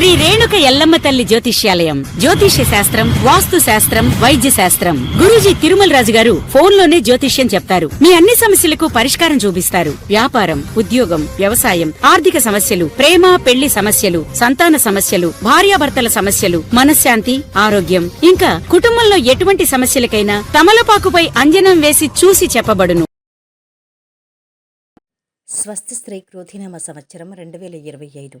శ్రీ రేణుక ఎల్లమ్మ తల్లి జ్యోతిష్యాలయం. జ్యోతిష్య శాస్త్రం వాస్తు శాస్త్రం వైద్య శాస్త్రం. గురూజీ తిరుమల రాజు గారు ఫోన్లోనే జ్యోతిష్యం చెప్తారు. మీ అన్ని సమస్యలకు పరిష్కారం చూపిస్తారు. వ్యాపారం ఉద్యోగం వ్యవసాయం ఆర్థిక సమస్యలు ప్రేమ పెళ్ళి సమస్యలు సంతాన సమస్యలు భార్యాభర్తల సమస్యలు మనశ్శాంతి ఆరోగ్యం. ఇంకా కుటుంబంలో ఎటువంటి సమస్యలకైనా తమలపాకుపై అంజనం వేసి చూసి చెప్పబడును. స్వస్తి స్త్రీ క్రోధినామ సంవత్సరం రెండు వేల ఇరవై ఐదు.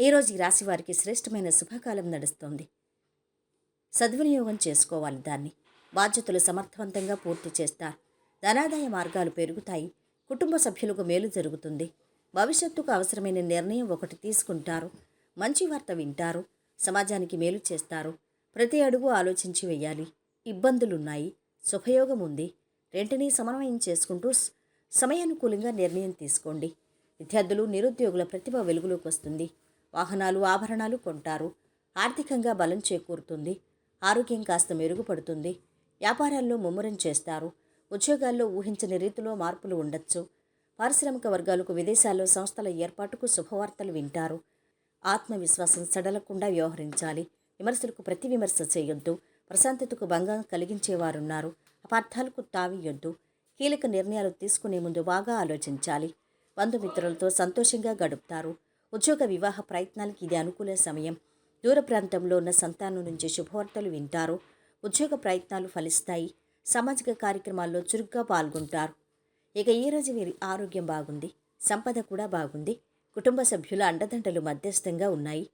ఈరోజు ఈ రాశి వారికి శ్రేష్టమైన శుభకాలం నడుస్తోంది. సద్వినియోగం చేసుకోవాలి దాన్ని. బాధ్యతలు సమర్థవంతంగా పూర్తి చేస్తారు. ధనాదాయ మార్గాలు పెరుగుతాయి. కుటుంబ సభ్యులకు మేలు జరుగుతుంది. భవిష్యత్తుకు అవసరమైన నిర్ణయం ఒకటి తీసుకుంటారు. మంచి వార్త వింటారు. సమాజానికి మేలు చేస్తారు. ప్రతి అడుగు ఆలోచించి వెయ్యాలి. ఇబ్బందులున్నాయి. శుభయోగం ఉంది. రెంటినీ సమన్వయం చేసుకుంటూ సమయానుకూలంగా నిర్ణయం తీసుకోండి. విద్యార్థులు నిరుద్యోగుల ప్రతిభ వెలుగులోకి వస్తుంది. వాహనాలు ఆభరణాలు కొంటారు. ఆర్థికంగా బలం చేకూరుతుంది. ఆరోగ్యం కాస్త మెరుగుపడుతుంది. వ్యాపారాల్లో ముమ్మరం చేస్తారు. ఉద్యోగాల్లో ఊహించని రీతిలో మార్పులు ఉండొచ్చు. పారిశ్రామిక వర్గాలకు విదేశాల్లో సంస్థల ఏర్పాటుకు శుభవార్తలు వింటారు. ఆత్మవిశ్వాసం సడలకుండా వ్యవహరించాలి. విమర్శలకు ప్రతి విమర్శ చేయొద్దు. ప్రశాంతతకు భంగం కలిగించేవారున్నారు. అపార్థాలకు తావియొద్దు కీలక నిర్ణయాలు తీసుకునే ముందు బాగా ఆలోచించాలి. బంధుమిత్రులతో సంతోషంగా గడుపుతారు. ఉద్యోగ వివాహ ప్రయత్నాలకి ఇది అనుకూల సమయం. దూర ప్రాంతంలో ఉన్న సంతానం నుంచి శుభవార్తలు వింటారు. ఉద్యోగ ప్రయత్నాలు ఫలిస్తాయి. సామాజిక కార్యక్రమాల్లో చురుగ్గా పాల్గొంటారు. ఇక ఈ రోజు వీరి ఆరోగ్యం బాగుంది. సంపద కూడా బాగుంది. కుటుంబ సభ్యుల అండదండలు మధ్యస్థంగా ఉన్నాయి.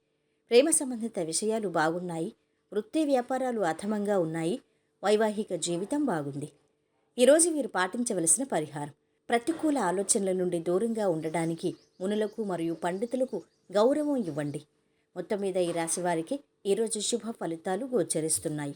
ప్రేమ సంబంధిత విషయాలు బాగున్నాయి. వృత్తి వ్యాపారాలు అధమంగా ఉన్నాయి. వైవాహిక జీవితం బాగుంది. ఈరోజు వీరు పాటించవలసిన పరిహారం. ప్రతికూల ఆలోచనల నుండి దూరంగా ఉండడానికి మునులకు మరియు పండితులకు గౌరవం ఇవ్వండి. మొత్తం మీద ఈ రాశి వారికి ఈరోజు శుభ ఫలితాలు గోచరిస్తున్నాయి.